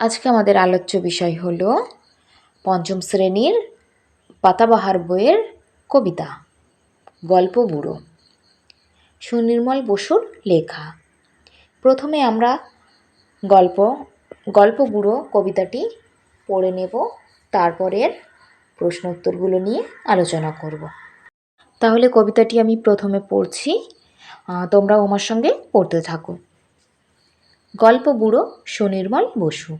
আজকে আমাদের আলোচ্য বিষয় হলো পঞ্চম শ্রেণির পাতাবাহার বইয়ের কবিতা গল্প বুড়ো। সুনির্মল বসুর লেখা। প্রথমে আমরা গল্প গল্প বুড়ো কবিতাটি পড়ে নেব তারপরের প্রশ্ন উত্তরগুলো নিয়ে আলোচনা করব। তাহলে কবিতাটি আমি প্রথমে পড়ছি আহ, তোমরাও আমার সঙ্গে পড়তে থাকো। গল্প বুড়ো সুনির্মল বসু।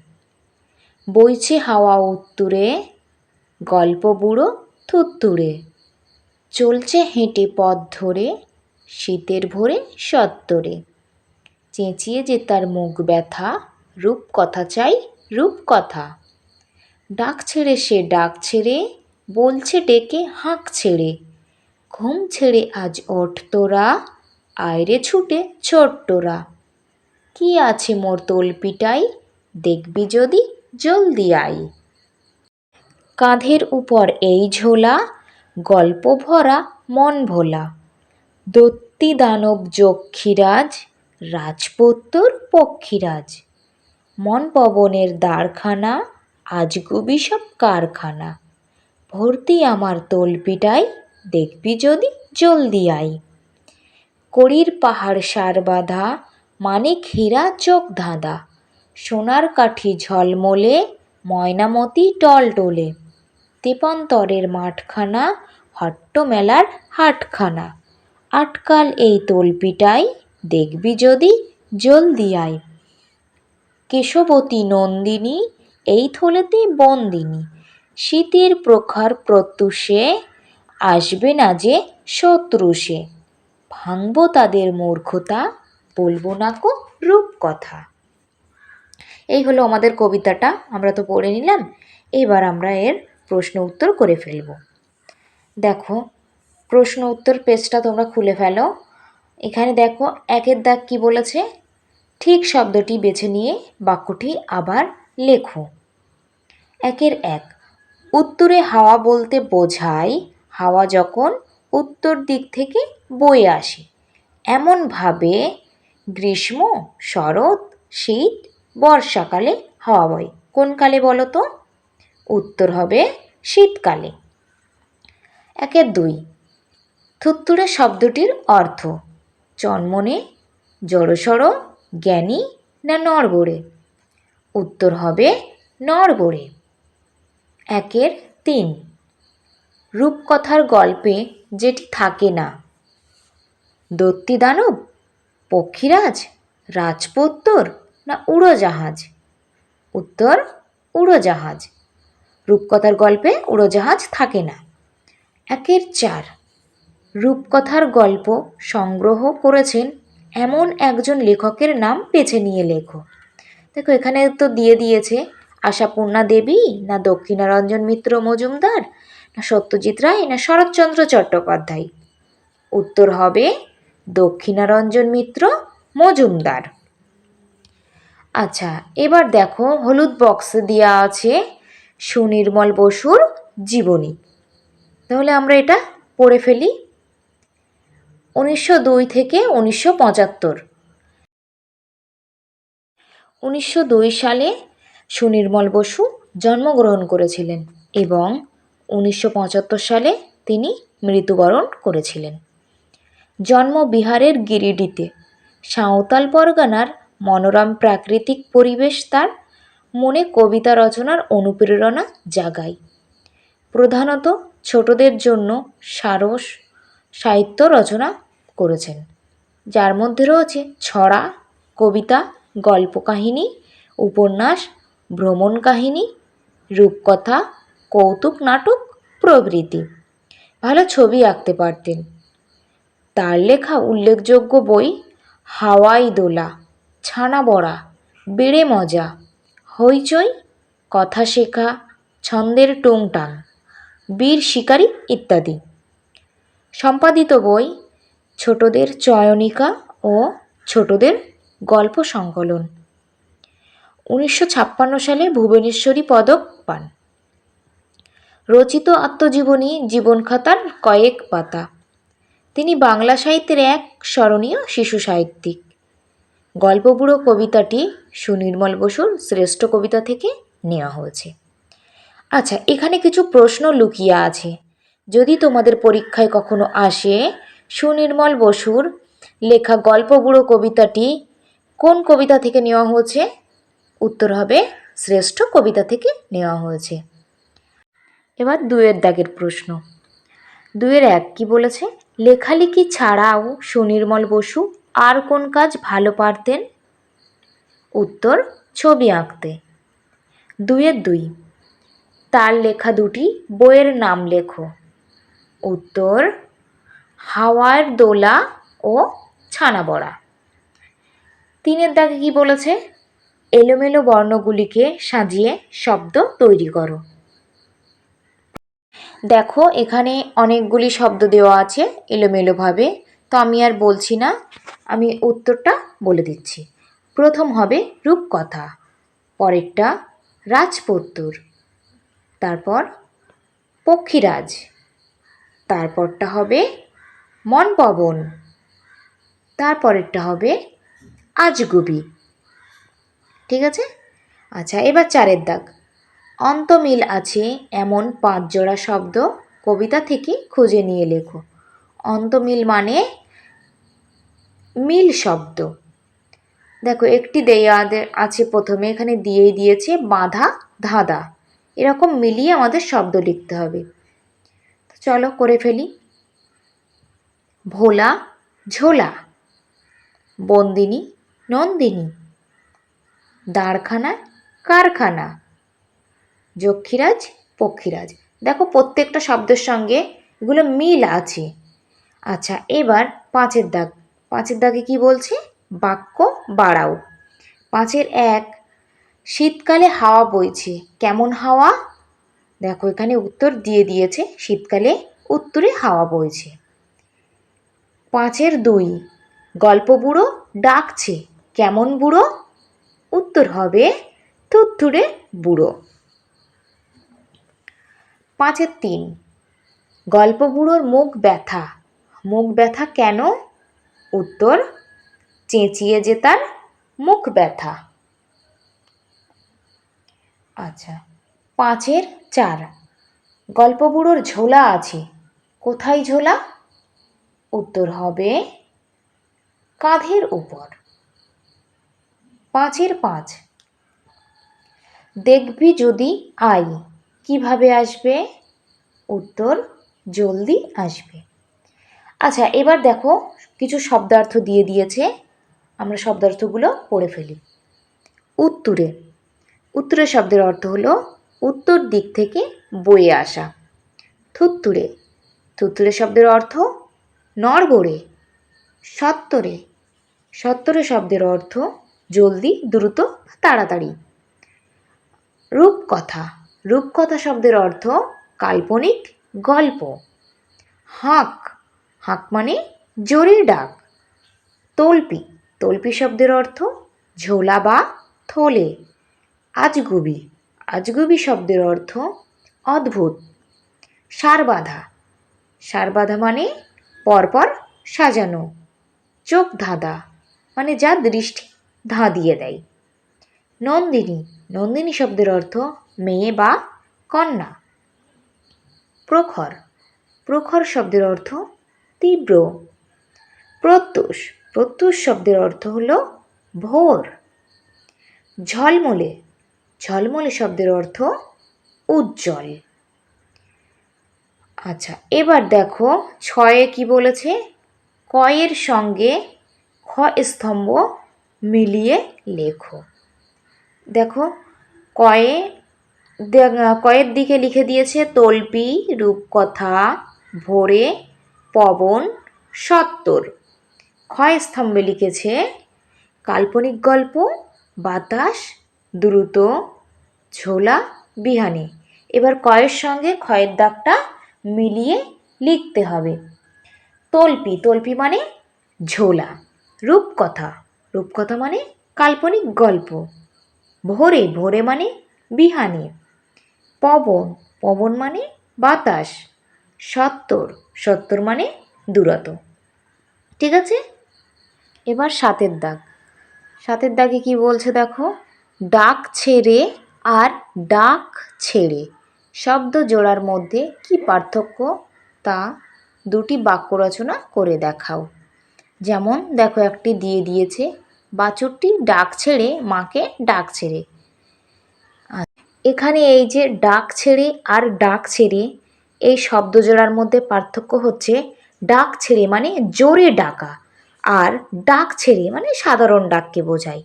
বইছে হাওয়া উত্তুরে, গল্প বুড়ো থুত্তুরে। চলছে হেঁটে পথ ধরে, শীতের ভোরে সত্তরে। চেঁচিয়ে যে তার মুখ ব্যথা রূপ কথা চাই রূপ কথা ডাক ছেড়ে সে ডাক ছেড়ে, বলছে ডেকে হাঁক ছেড়ে। ঘুম ছেড়ে আজ ওঠ তোরা, আয়রে ছুটে ছোট্টরা কি আছে মোর তলপিটাই, দেখবি যদি জলদি আই। কাঁধের উপর এই ঝোলা, গল্প ভরা মন ভোলা। দত্তি দানব যক্ষীরাজ, রাজপুত্তর পক্ষীরাজ। মন পবনের দ্বারখানা আজগুবি সব কারখানা। ভর্তি আমার তলপিটাই দেখবি যদি জলদি আই। কড়ির পাহাড় সার বাঁধা, মানিক হীরা চোখ ধাঁধা। সোনার কাঠি ঝলমলে, ময়নামতি টলটলে তেপন্তরের মাঠখানা হট্ট মেলার হাটখানা। আটকাল এই তলপিটাই, দেখবি যদি জলদি আয়। কেশবতী নন্দিনী, এই থলেতে বন্দিনী। শীতের প্রখর প্রত্যুষে, আসবে না যে শত্রুষে ভাঙব তাদের মূর্খতা, বলব না কো রূপকথা। এই হলো আমাদের কবিতাটা, আমরা তো পড়ে নিলাম। এবার আমরা এর প্রশ্ন উত্তর করে ফেলব। দেখো, প্রশ্ন উত্তর পেজটা তোমরা খুলে ফেলো। এখানে দেখো, একের দাগ কি বলেছে? ঠিক শব্দটি বেছে নিয়ে বাক্যটি আবার লেখো। একের এক, উত্তরে হাওয়া বলতে বোঝায়, হাওয়া যখন উত্তর দিক থেকে বয়ে আসে। এমনভাবে গ্রীষ্ম, শরৎ, শীত বর্ষাকালে হাওয়া বয়। কোন কালে বলো তো? উত্তর হবে শীতকালে। একের দুই। থুত্তুরে শব্দটির অর্থ, চন্মনে, জড়সড়, জ্ঞানী না নড়বড়ে? উত্তর হবে নড়বড়ে। একের তিন। রূপকথার গল্পে যেটি থাকে না। দত্তি দানব পক্ষীরাজ, রাজপুত্তর না উড়োজাহাজ? উত্তর, উড়োজাহাজ। রূপকথার গল্পে উড়োজাহাজ থাকে না। একের চার। রূপকথার গল্প সংগ্রহ করেছেন এমন একজন লেখকের নাম বেছে নিয়ে লেখো। দেখো, এখানে তো দিয়ে দিয়েছে, আশাপূর্ণা দেবী, না দক্ষিণারঞ্জন মিত্র মজুমদার, না সত্যজিৎ রায়, না শরৎচন্দ্র চট্টোপাধ্যায়। উত্তর হবে দক্ষিণারঞ্জন মিত্র মজুমদার। আচ্ছা এবার দেখো, হলুদ বক্সে দেওয়া আছে সুনির্মল বসুর জীবনী। তাহলে আমরা এটা পড়ে ফেলি। উনিশশো দুই থেকে উনিশশো পঁচাত্তর। উনিশশো দুই সালে সুনির্মল বসু জন্মগ্রহণ করেছিলেন এবং উনিশশো পঁচাত্তর সালে তিনি মৃত্যুবরণ করেছিলেন। জন্ম বিহারের গিরিডিতে, সাঁওতাল পরগনার মনোরম প্রাকৃতিক পরিবেশ তার মনে কবিতা রচনার অনুপ্রেরণা জাগায়। প্রধানত ছোটদের জন্য সারস সাহিত্য রচনা করেছেন, যার মধ্যে রয়েছে ছড়া, কবিতা গল্প কাহিনী উপন্যাস, ভ্রমণ কাহিনী, রূপকথা, কৌতুক নাটক, প্রভৃতি। ভালো ছবি আঁকতে পারতেন। তার লেখা উল্লেখযোগ্য বই হাওয়াই দোলা। ছানা বড়া বেড়ে মজা, হইচই, কথা শেখা, ছন্দের টুংটাং, বীর শিকারী ইত্যাদি। সম্পাদিত বই, ছোটদের চয়নিকা ও ছোটদের গল্প সংকলন। উনিশশো ছাপ্পান্ন সালে ভুবনেশ্বরী পদক পান। রচিত আত্মজীবনী জীবনখাতার কয়েক পাতা। তিনি বাংলা সাহিত্যের এক স্মরণীয় শিশু সাহিত্যিক। গল্পবুড়ো কবিতাটি সুনির্মল বসুর শ্রেষ্ঠ কবিতা থেকে নেওয়া হয়েছে। আচ্ছা এখানে কিছু প্রশ্ন লুকিয়ে আছে। যদি তোমাদের পরীক্ষায় কখনো আসে, সুনির্মল বসুর লেখা গল্পবুড়ো কবিতাটি কোন কবিতা থেকে নেওয়া হয়েছে? উত্তর হবে, শ্রেষ্ঠ কবিতা থেকে নেওয়া হয়েছে। এবার দুয়ের দাগের প্রশ্ন। দুয়ের এক কি বলেছে? লেখালেখি ছাড়াও সুনির্মল বসু আর কোন কাজ ভালো পারতেন? উত্তর, ছবি আঁকতে। দুয়ের দুই। তার লেখা দুটি, বইয়ের নাম লেখো। উত্তর, হাওয়ার দোলা ও ছানা বড়া তিনের দাগে কি বলেছে? এলোমেলো বর্ণগুলিকে সাজিয়ে শব্দ তৈরি করো। দেখো, এখানে অনেকগুলি শব্দ দেওয়া আছে এলোমেলোভাবে। তো আমি আর বলছি না, আমি উত্তরটা বলে দিচ্ছি। প্রথম হবে রূপকথা, পরেরটা রাজপুত্তুর, তারপর পক্ষীরাজ, তারপরটা হবে মন পবন তারপরেরটা হবে আজগুবি। ঠিক আছে? আচ্ছা এবার চারের দাগ। অন্তমিল আছে এমন পাঁচ জোড়া শব্দ কবিতা থেকে খুঁজে নিয়ে লেখো। অন্তমিল মানে মিল শব্দ। দেখো, একটি দেয়া আছে প্রথমে, এখানে দিয়েই দিয়েছে বাঁধা ধাঁধা। এরকম মিলিয়ে আমাদের শব্দ লিখতে হবে। চলো করে ফেলি। ভোলা, ঝোলা, বন্দিনী, নন্দিনী দাঁড়খানা কারখানা, যক্ষীরাজ, পক্ষীরাজ। দেখো, প্রত্যেকটা শব্দের সঙ্গে এগুলো মিল আছে। আচ্ছা এবার পাঁচের দাগ। পাঁচের দাগে কি বলছে? বাক্য বাড়াও। পাঁচের এক, শীতকালে হাওয়া বইছে। কেমন হাওয়া? দেখো এখানে উত্তর দিয়ে দিয়েছে, শীতকালে উত্তরে হাওয়া বইছে। পাঁচের দুই, গল্প বুড়ো ডাকছে, কেমন বুড়ো? উত্তর হবে থুত্থুরে বুড়ো। পাঁচের তিন, গল্প বুড়োর মুখ ব্যথা। মুখ ব্যথা কেন? উত্তর, চেঁচিয়ে যে তার মুখ ব্যথা। আচ্ছা পাঁচের চার, গল্প বুড়োর ঝোলা আছে, কোথায় ঝোলা? উত্তর হবে, কাঁধের উপর। পাঁচের পাঁচ, দেখবি যদি আই কীভাবে আসবে? উত্তর, জলদি আসবে। আচ্ছা এবার দেখো কিছু শব্দার্থ দিয়ে দিয়েছে। আমরা শব্দার্থগুলো পড়ে ফেলি। উত্তরে। উত্তরে শব্দের অর্থ হলো উত্তর দিক থেকে বয়ে আসা। থুত্তুরে। থুত্তুরে শব্দের অর্থ নড়বড়ে সত্তরে। সত্তরে শব্দের অর্থ জলদি, দ্রুত, তাড়াতাড়ি। রূপকথা। রূপকথা শব্দের অর্থ কাল্পনিক গল্প। হাঁক। হাঁক মানে জোরে ডাক। তল্পি তল্পি শব্দের অর্থ ঝোলা বা থলে। আজগুবি আজগুবি শব্দের অর্থ অদ্ভুত। সারবাধা সারবাধা মানে পরপর সাজানো। চোখ ধাঁধা মানে যা দৃষ্টি ধাঁ দিয়ে দেয়। নন্দিনী নন্দিনী শব্দের অর্থ মেয়ে বা কন্যা। প্রখর প্রখর শব্দের অর্থ তীব্র। প্রত্যুষ। প্রত্যুষ শব্দের অর্থ হলো ভোর। ঝলমলে। ঝলমলে শব্দের অর্থ উজ্জ্বল। আচ্ছা এবার দেখো ছয়ে কি বলেছে? কয়ের সঙ্গে খ স্তম্ভ মিলিয়ে লেখো। দেখো, কয়ে কয়ের দিকে লিখে দিয়েছে, তল্পি, রূপকথা, ভোরে পবন সত্তর। ক্ষয় স্তম্ভে লিখেছে, কাল্পনিক গল্প, বাতাস, দ্রুত, ঝোলা, বিহানি। এবার কয়ের সঙ্গে ক্ষয়ের দাগটা মিলিয়ে লিখতে হবে। তল্পি তল্পি মানে ঝোলা। রূপকথা রূপকথা মানে কাল্পনিক গল্প। ভোরে ভোরে মানে বিহানে। পবন পবন মানে বাতাস। সত্তর সত্তর মানে দূরত ঠিক আছে? এবার সাতের দাগ। সাতের দাগে কি বলছে দেখো? ডাক ছেড়ে আর ডাক ছেড়ে। শব্দ জোড়ার মধ্যে কি পার্থক্য? তা দুটি বাক্য রচনা করে দেখাও। যেমন, দেখো একটি দিয়ে দিয়েছে, বাছুরটি ডাক ছেড়ে, মাকে ডাক ছেড়ে। এখানে এই যে ডাক ছেড়ে আর ডাক ছেড়ে এই শব্দ জোড়ার মধ্যে পার্থক্য হচ্ছে ডাক ছেড়ে মানে জোরে ডাকা আর ডাক ছেড়ে মানে সাধারণ ডাককে বোঝায়।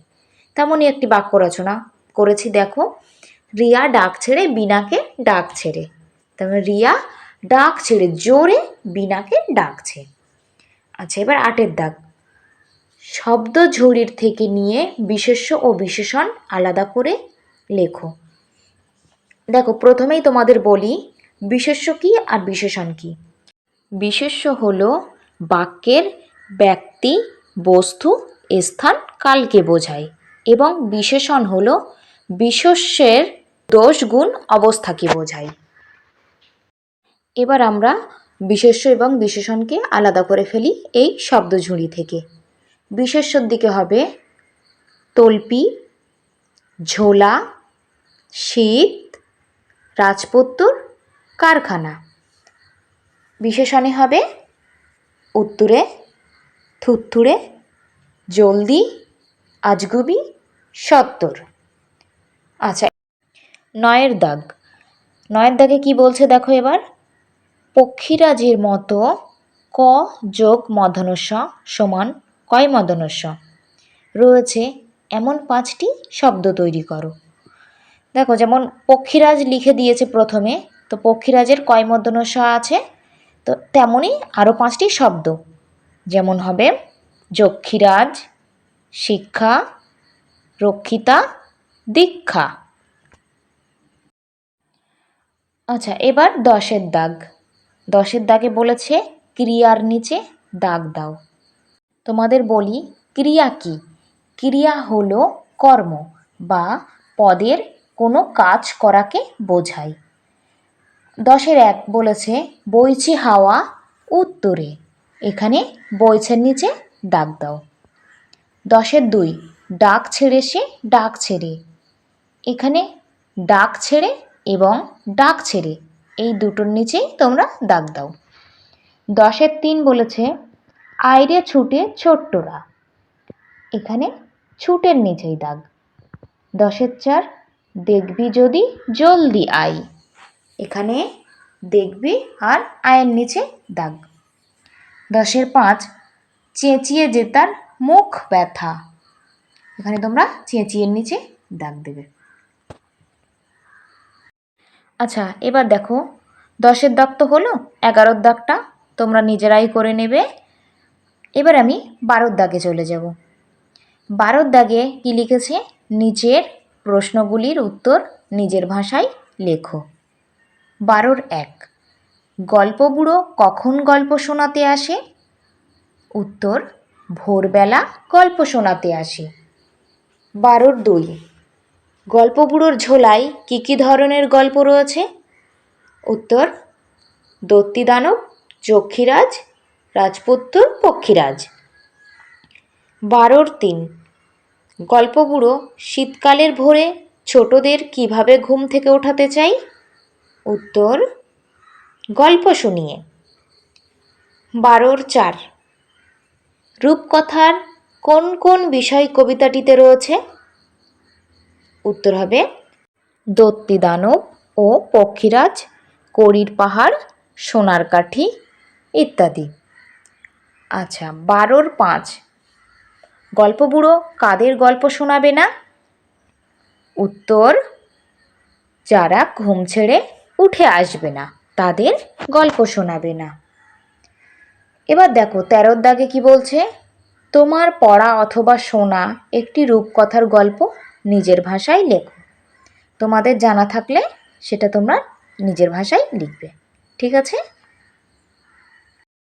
তেমনই একটি বাক্য রচনা করেছি, দেখো, রিয়া ডাক ছেড়ে বিনাকে ডাক ছেড়ে। তারপরে রিয়া ডাক ছেড়ে জোরে বিনাকে ডাকছে আচ্ছা এবার আটের দাগ। শব্দ ঝুড়ির থেকে নিয়ে বিশেষ্য ও বিশেষণ আলাদা করে লেখো। দেখো, প্রথমেই তোমাদের বলি বিশেষ্য কী আর বিশেষণ কী? বিশেষ্য হল বাক্যের ব্যক্তি, বস্তু, স্থান, কালকে বোঝায় এবং বিশেষণ হল বিশেষ্যের দোষ গুণ অবস্থাকে বোঝায়। এবার আমরা বিশেষ্য এবং বিশেষণকে আলাদা করে ফেলি এই শব্দঝুড়ি থেকে। বিশেষ্যর দিকে হবে তল্পি, ঝোলা, শীত, রাজপুত্তুর কারখানা। বিশেষণে হবে উত্তরে, থুত্তুরে, জলদি, আজগুবি, সত্তর। আচ্ছা নয়ের দাগ। নয়ের দাগে কি বলছে দেখো এবার? পক্ষীরাজের মতো ক যোগ মধনস্য সমান কয় মদনস্য রয়েছে এমন পাঁচটি শব্দ তৈরি করো। দেখো যেমন পক্ষীরাজ লিখে দিয়েছে প্রথমে তো পক্ষীরাজের কয় মদনস্য আছে? তো তেমনই আরও পাঁচটি শব্দ। যেমন হবে যক্ষীরাজ, শিক্ষা, রক্ষিতা, দীক্ষা। আচ্ছা এবার দশের দাগ। দশের দাগে বলেছে, ক্রিয়ার নিচে দাগ দাও। তোমাদের বলি, ক্রিয়া কি? ক্রিয়া হলো কর্ম বা পদের কোনো কাজ করাকে বোঝায়। দশের এক বলেছে, বইছে হাওয়া উত্তরে। এখানে বইছের নিচে দাগ দাও। দশের দুই, ডাক ছেড়ে সে ডাক ছেড়ে। এখানে ডাক ছেড়ে এবং ডাক ছেড়ে, এই দুটোর নিচেই তোমরা দাগ দাও। দশের তিন বলেছে, আইরে ছুটে ছোট্টরা। এখানে ছুটের নিচেই দাগ দশের চার, দেখবি যদি জলদি আই এখানে দেখবি আর আয়ের নিচে দাগ। দশের পাঁচ, চেঁচিয়ে জেতার মুখ ব্যথা। এখানে তোমরা চেঁচিয়ের নিচে দাগ দেবে। আচ্ছা এবার দেখো, দশের দাগ তো হলো, এগারোর দাগটা তোমরা নিজেরাই করে নেবে। এবার আমি বারোর দাগে চলে যাব। বারোর দাগে কী লিখেছে? নিচের প্রশ্নগুলির উত্তর নিজের ভাষায় লেখো। বারোর এক। গল্প বুড়ো কখন গল্প শোনাতে আসে? উত্তর, ভোরবেলা গল্প শোনাতে আসে। বারোর দুই। গল্প বুড়োর ঝোলায় কী কী ধরনের গল্প রয়েছে? উত্তর, দত্তিদানব, যক্ষীরাজ, রাজপুত্র, পক্ষীরাজ। বারোর তিন। গল্পগুলো শীতকালের ভোরে ছোটদের কীভাবে ঘুম থেকে ওঠাতে চাই উত্তর, গল্প শুনিয়ে। বারোর চার। রূপকথার কোন কোন বিষয় কবিতাটিতে রয়েছে? উত্তর হবে দত্তি দানব ও পক্ষীরাজ, করির পাহাড়, সোনার কাঠি ইত্যাদি। আচ্ছা বারোর পাঁচ। গল্প বুড়ো কাদের গল্প শোনাবে না? উত্তর, যারা ঘুম ছেড়ে উঠে আসবে না, তাদের গল্প শোনাবে না। এবার দেখো, তেরোর দাগে কি বলছে? তোমার পড়া অথবা শোনা একটি রূপকথার গল্প নিজের ভাষায় লেখো। তোমাদের জানা থাকলে সেটা তোমরা নিজের ভাষায় লিখবে। ঠিক আছে?